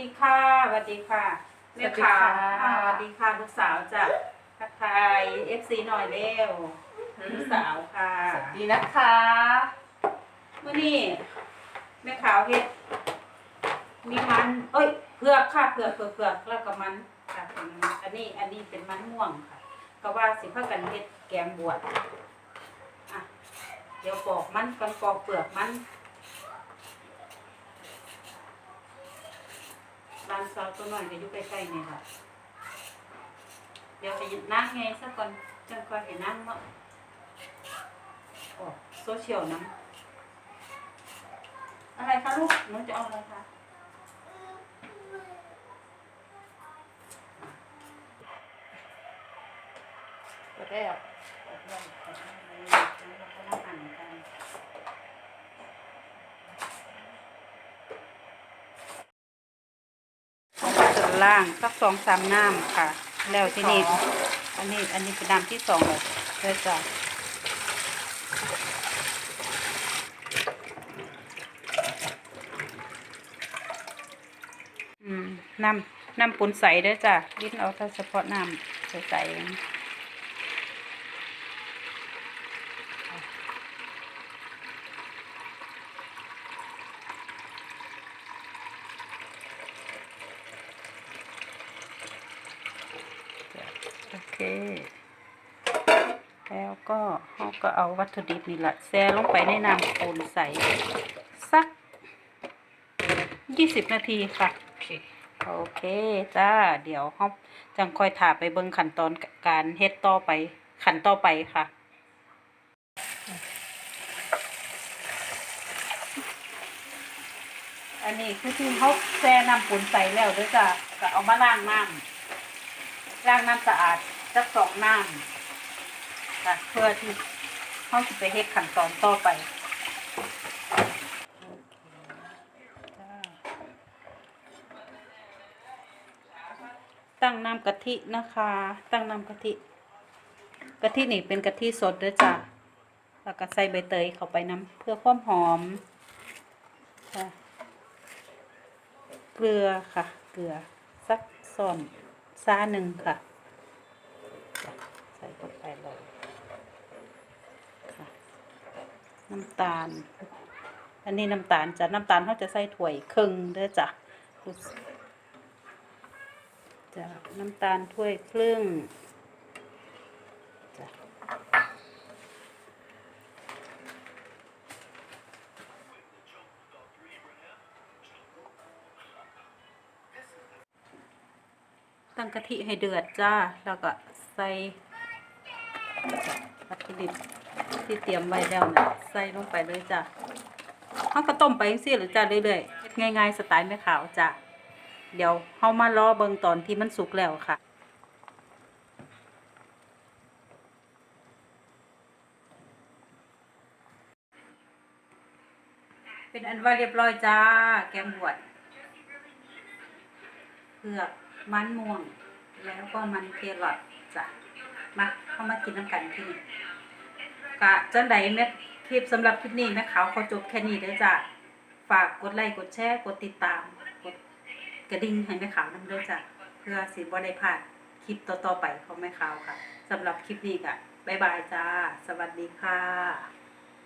ดีค่ะสวัสดีค่ะแม่ขาวสวัสดีค่ะอ่าสวัสดีค่ะลูกสาวจากทักทายเอฟซีหน่อยเร็วลูกสาวค่ะสวัสดีนะคะเมื่อนี้แม่ขาวเฮ็ดมีมัน เอ้ยเผือกค่ะเผือกเผือกเผือกแล้วก็มันค่ะเป็นอันนี้อันนี้เป็นมันม่วงค่ะ ก็ว่าสิพากันเฮ็ดแกงบวชอะเดี๋ยวปอกมันกันปอกเปลือกมันร้านซาวตัวหน่อยก็อยู่ใกล้ๆนี่ค่ะเดี๋ยวไปนั่งไงสักก่อนจังค่อยไปนั่งเนาะออกโซเชียลน้ำอะไรคะลูกหนูจะเอาอะไรคะก็ได้อะ ส่วน ล่างสักสองสามน้ำค่ะ แล้วที่นี่อันนี้อันนี้เป็นน้ำที่สองเลยเลยจ้ะอืมน้ำน้ำปุนใสเด้อจ้ะลิ้นเอาแต่เฉพาะน้ำใสๆ โอเค แล้วก็เราก็เอาวัตถุดิบนี่แหละแช่ลงไปในน้ำปูนใสสักยี่สิบนาทีค่ะ โอเคจ้า เดี๋ยวเราจังค่อยถ่าไปเบิ่งขั้นตอนการเฮ็ดต่อไปขั้นต่อไปค่ะอันนี้คือที่เขาแช่น้ำปูนใสแล้วเด้วยจ้ะก็เอามาล้างน้ำล้างน้ำสะอาด สักสองน้ำค่ะเพื่อที่เขาจะไปเฮ็ดขั้นตอนต่อไปตั้งน้ำกะทินะคะ ตั้งน้ำกะทิกะทินี่เป็นกะทิสดด้วยจ้ะแล้วก็ใส่ใบเตยเข้าไปน้ำเพื่อความหอมค่ะเกลือค่ะ เกลือสักส่วนซาหนึ่งค่ะ ส่เข้าไปเลยค่ะ น้ำตาล อันนี้น้ำตาลจะน้ำตาลเขาจะใส่ถ้วยครึ่งเด้อจ้ะจะน้ำตาลถ้วยครึ่งจ้ะตั้งกะทิให้เดือดจ้า แล้วก็ใส่ วัตถุดิบที่เตรียมไว้แล้วนะใส่ลงไปเลยจ้ะเขาก็ต้มไปจังซี่หรือจ้าเรื่อยๆง่ายๆสไตล์แม่ขาวจ้ะเดี๋ยวเฮามารอเบิงตอนที่มันสุกแล้วค่ะเป็นอันว่าเรียบร้อยจ้า แกงบวชเผือกมันม่วง แล้วก็มันเครอทจ้ะ มาเข้ามากินน้ำกันที่นี่กะจังใดแม่คลิปสำหรับคลิปนี้แม่ขาวขอจบแค่นี้เด้อจ้ะฝากกดไลค์กดแชร์กดติดตามกดกระดิ่งให้แม่ขาวนำเด้วยจ้ะเพื่อสิบ่ได้พลาดคลิปต่อๆไปของแม่ขาวค่ะสำหรับคลิปนี้ก็บ๊ายบายจ้า สวัสดีค่ะ